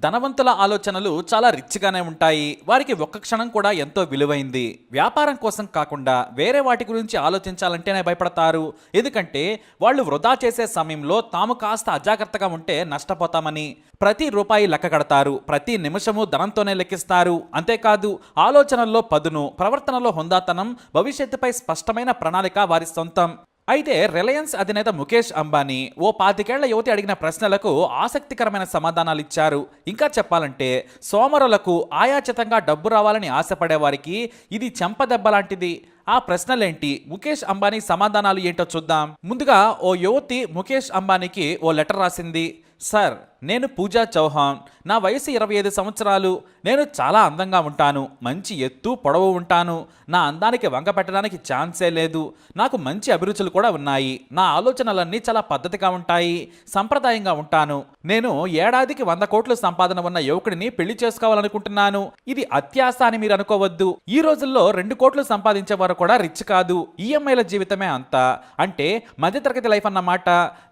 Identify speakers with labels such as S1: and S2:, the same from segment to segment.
S1: ధనవంతుల ఆలోచనలు చాలా రిచ్గానే ఉంటాయి. వారికి ఒక్క క్షణం కూడా ఎంతో విలువైంది. వ్యాపారం కోసం కాకుండా వేరే వాటి గురించి ఆలోచించాలంటేనే భయపడతారు. ఎందుకంటే వాళ్ళు వృధా చేసే సమయంలో తాము కాస్త అజాగ్రత్తగా ఉంటే నష్టపోతామని ప్రతి రూపాయి లెక్క కడతారు. ప్రతి నిమిషము ధనంతోనే లెక్కిస్తారు. అంతేకాదు ఆలోచనల్లో పదును ప్రవర్తనలో హుందాతనం భవిష్యత్తుపై స్పష్టమైన ప్రణాళిక వారి సొంతం. అయితే రిలయన్స్ అధినేత ముఖేష్ అంబానీ ఓ పాతికేళ్ళ యువతి అడిగిన ప్రశ్నలకు ఆసక్తికరమైన సమాధానాలు ఇచ్చారు ఇంకా చెప్పాలంటే సోమరులకు ఆయాచితంగా డబ్బు రావాలని ఆశపడే వారికి ఇది చెంపదెబ్బ లాంటిది ఆ ప్రశ్నలేంటి? ముఖేష్ అంబానీ సమాధానాలు ఏంటో చూద్దాం. ముందుగా ఓ యువతి ముఖేష్ అంబానీకి ఓ లెటర్ రాసింది. సార్ నేను పూజా చౌహాన్. నా వయసు ఇరవై ఐదు సంవత్సరాలు. నేను చాలా అందంగా ఉంటాను. మంచి ఎత్తు పొడవు ఉంటాను. నా అందానికి వంక పెట్టడానికి ఛాన్సే లేదు. నాకు మంచి అభిరుచులు కూడా ఉన్నాయి. నా ఆలోచనలన్నీ చాలా పద్ధతిగా ఉంటాయి. సంప్రదాయంగా ఉంటాను. నేను ఏడాదికి వంద కోట్లు సంపాదన ఉన్న యువకుడిని పెళ్ళి చేసుకోవాలనుకుంటున్నాను. ఇది అత్యాశ అని మీరు అనుకోవద్దు. ఈ రోజుల్లో రెండు కోట్లు సంపాదించే వారు కూడా రిచ్ కాదు ఈఎంఐల జీవితమే అంతా. అంటే మధ్యతరగతి లైఫ్ అన్నమాట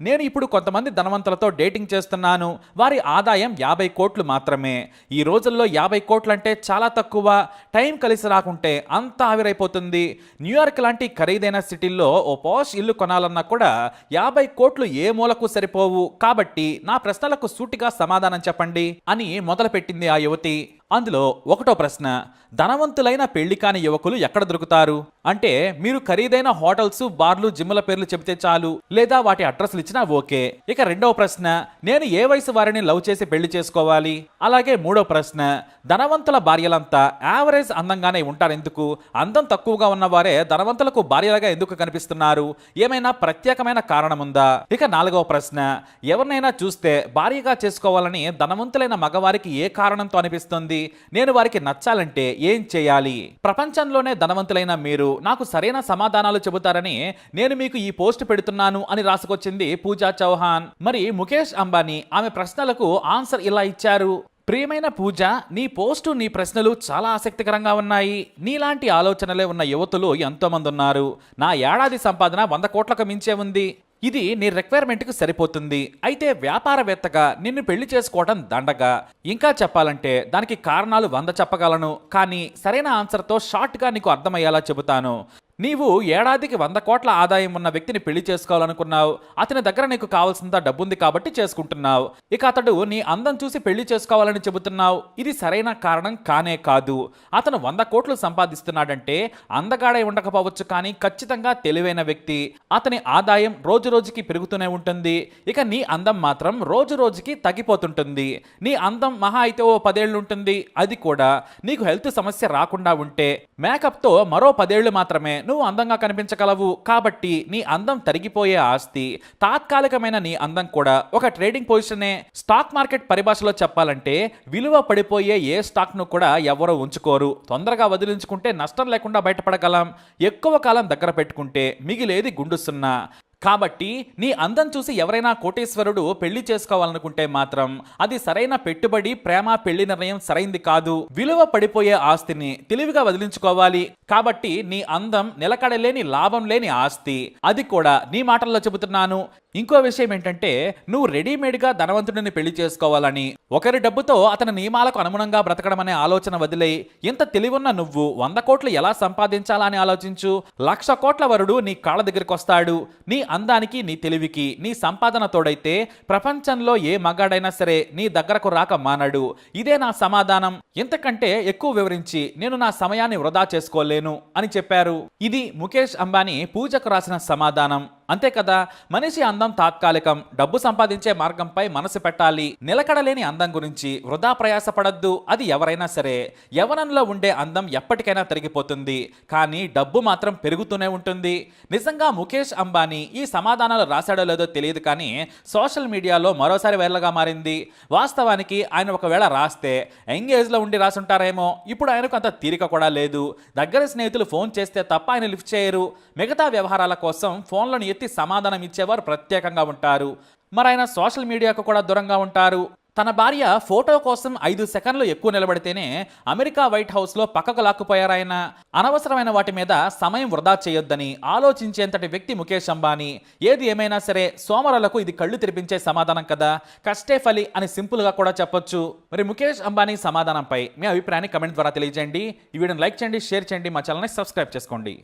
S1: నేను ఇప్పుడు కొంతమంది ధనవంతులతో డేటింగ్ చేస్తున్నాను వారి ఆదాయం యాభై కోట్లు మాత్రమే. ఈ రోజుల్లో యాభై కోట్లు అంటే చాలా తక్కువ. టైం కలిసి రాకుంటే అంత ఆవిరైపోతుంది. న్యూయార్క్ లాంటి ఖరీదైన సిటీల్లో ఓ పాష్ ఇల్లు కొనాలన్నా కూడా యాభై కోట్లు ఏ మూలకు సరిపోవు. కాబట్టి నా ప్రశ్నలకు సూటిగా సమాధానం చెప్పండి అని మొదలుపెట్టింది ఆ యువతి. అందులో ఒకటో ప్రశ్న ధనవంతులైన పెళ్ళి కాని యువకులు ఎక్కడ దొరుకుతారు? అంటే మీరు ఖరీదైన హోటల్స్ బార్లు జిమ్ల పేర్లు చెబితే చాలు లేదా వాటి అడ్రస్లు ఇచ్చినా ఓకే. ఇక రెండవ ప్రశ్న నేను ఏ వయసు వారిని లవ్ చేసి పెళ్ళి చేసుకోవాలి? అలాగే మూడో ప్రశ్న ధనవంతుల భార్యలంతా యావరేజ్ అందంగానే ఉంటారు ఎందుకు అందం తక్కువగా ఉన్నవారే ధనవంతులకు భార్యలుగా ఎందుకు కనిపిస్తున్నారు? ఏమైనా ప్రత్యేకమైన కారణం ఉందా ఇక నాలుగవ ప్రశ్న ఎవరినైనా చూస్తే భార్యగా చేసుకోవాలని ధనవంతులైన మగవారికి ఏ కారణంతో అనిపిస్తుంది? నేను వారికి నచ్చాలంటే ఏం చేయాలి? ప్రపంచంలోనే ధనవంతులైన మీరు నాకు సరైన సమాధానాలు చెబుతారని నేను మీకు ఈ పోస్ట్ పెడుతున్నాను అని రాసుకొచ్చింది పూజా చౌహాన్. మరి ముఖేష్ అంబానీ ఆమె ప్రశ్నలకు ఆన్సర్ ఇలా ఇచ్చారు. ప్రియమైన పూజ నీ పోస్టు నీ ప్రశ్నలు చాలా ఆసక్తికరంగా ఉన్నాయి. నీలాంటి ఆలోచనలే ఉన్న యువతులు ఎంతోమంది ఉన్నారు నా ఏడాది సంపాదన వంద కోట్లకు మించే ఉంది. ఇది నీ రిక్వైర్మెంట్కి సరిపోతుంది. అయితే వ్యాపారవేత్తగా నిన్ను పెళ్ళి చేసుకోవడం దండగా. ఇంకా చెప్పాలంటే దానికి కారణాలు వంద చెప్పగలను. కానీ సరైన ఆన్సర్తో షార్ట్గా నీకు అర్థమయ్యేలా చెబుతాను. నీవు ఏడాదికి వంద కోట్ల ఆదాయం ఉన్న వ్యక్తిని పెళ్ళి చేసుకోవాలనుకున్నావు. అతని దగ్గర నీకు కావాల్సినంత డబ్బుంది కాబట్టి చేసుకుంటున్నావు. ఇక అతడు నీ అందం చూసి పెళ్ళి చేసుకోవాలని చెబుతున్నావు. ఇది సరైన కారణం కానే కాదు. అతను వంద కోట్లు సంపాదిస్తున్నాడంటే అందగాడై ఉండకపోవచ్చు కానీ ఖచ్చితంగా తెలివైన వ్యక్తి. అతని ఆదాయం రోజు రోజుకి పెరుగుతూనే ఉంటుంది. ఇక నీ అందం మాత్రం రోజు రోజుకి తగ్గిపోతుంటుంది. నీ అందం మహా అయితే ఓ పదేళ్ళు ఉంటుంది. అది కూడా నీకు హెల్త్ సమస్య రాకుండా ఉంటే. మేకప్తో మరో పదేళ్ళు మాత్రమే. నువ్వు అందంగా కనిపించగలవు. కాబట్టి నీ అందం తరిగిపోయే ఆస్తి తాత్కాలికమైన నీ అందం కూడా ఒక ట్రేడింగ్ పొజిషనే. స్టాక్ మార్కెట్ పరిభాషలో చెప్పాలంటే విలువ పడిపోయే ఏ స్టాక్ను కూడా ఎవరో ఉంచుకోరు. తొందరగా వదిలించుకుంటే నష్టం లేకుండా బయటపడగలం. ఎక్కువ కాలం దగ్గర పెట్టుకుంటే మిగిలేది గుండుసున్నా కాబట్టి నీ అందం చూసి ఎవరైనా కోటేశ్వరుడు పెళ్ళి చేసుకోవాలనుకుంటే మాత్రం అది సరైన పెట్టుబడి ప్రేమ పెళ్ళి నిర్ణయం సరైంది కాదు. విలువ పడిపోయే ఆస్తిని తెలివిగా వదిలించుకోవాలి. కాబట్టి నీ అందం నిలకడలేని లాభం లేని ఆస్తి. అది కూడా నీ మాటల్లో చెబుతున్నాను. ఇంకో విషయం ఏంటంటే నువ్వు రెడీమేడ్గా ధనవంతుడిని పెళ్ళి చేసుకోవాలని ఒకరి డబ్బుతో అతని నియమాలకు అనుగుణంగా బ్రతకడం అనే ఆలోచన వదిలే. ఇంత తెలివున్న నువ్వు వంద కోట్లు ఎలా సంపాదించాలా అని ఆలోచించు. లక్ష కోట్ల వరుడు నీ కాళ్ళ దగ్గరికి వస్తాడు. నీ అందానికి నీ తెలివికి నీ సంపాదన తోడైతే ప్రపంచంలో ఏ మగాడైనా సరే నీ దగ్గరకు రాక మానడు. ఇదే నా సమాధానం. ఇంతకంటే ఎక్కువ వివరించి నేను నా సమయాన్ని వృధా చేసుకోలేను అని చెప్పారు. ఇది ముఖేష్ అంబానీ పూజకు రాసిన సమాధానం. అంతే కదా? మనిషి అందం తాత్కాలికం. డబ్బు సంపాదించే మార్గంపై మనసు పెట్టాలి. నిలకడలేని అందం గురించి వృధా ప్రయాసపడద్దు. అది ఎవరైనా సరే. యవనంలో ఉండే అందం ఎప్పటికైనా తరిగిపోతుంది. కానీ డబ్బు మాత్రం పెరుగుతూనే ఉంటుంది. నిజంగా ముఖేష్ అంబానీ ఈ సమాధానాలు రాశాడో లేదో తెలియదు కానీ సోషల్ మీడియాలో మరోసారి వైరల్గా మారింది. వాస్తవానికి ఆయన ఒకవేళ రాస్తే యంగ్ ఏజ్లో ఉండి రాసుంటారేమో. ఇప్పుడు ఆయనకు అంత తీరిక కూడా లేదు. దగ్గర స్నేహితులు ఫోన్ చేస్తే తప్ప ఆయన లిఫ్ట్ చేయరు. మిగతా వ్యవహారాల కోసం ఫోన్లను ఎత్తి సమాధానం ఇచ్చేవారు ప్రత్యేకంగా ఉంటారు. మరి ఆయన సోషల్ మీడియాకు కూడా దూరంగా ఉంటారు. తన భార్య ఫోటో కోసం ఐదు సెకండ్లు ఎక్కువ నిలబడితేనే అమెరికా వైట్ హౌస్లో పక్కకు లాక్కుపోయారాయన. అనవసరమైన వాటి మీద సమయం వృధా చేయొద్దని ఆలోచించేంతటి వ్యక్తి ముఖేష్ అంబానీ. ఏది ఏమైనా సరే సోమరులకు ఇది కళ్ళు తెరిపించే సమాధానం కదా. కష్టే ఫలి అని సింపుల్గా కూడా చెప్పొచ్చు. మరి ముఖేష్ అంబానీ సమాధానంపై మీ అభిప్రాయాన్ని కమెంట్ ద్వారా తెలియజేయండి. ఈ వీడియోని లైక్ చేయండి షేర్ చేయండి మా ఛానల్ని సబ్స్క్రైబ్ చేసుకోండి.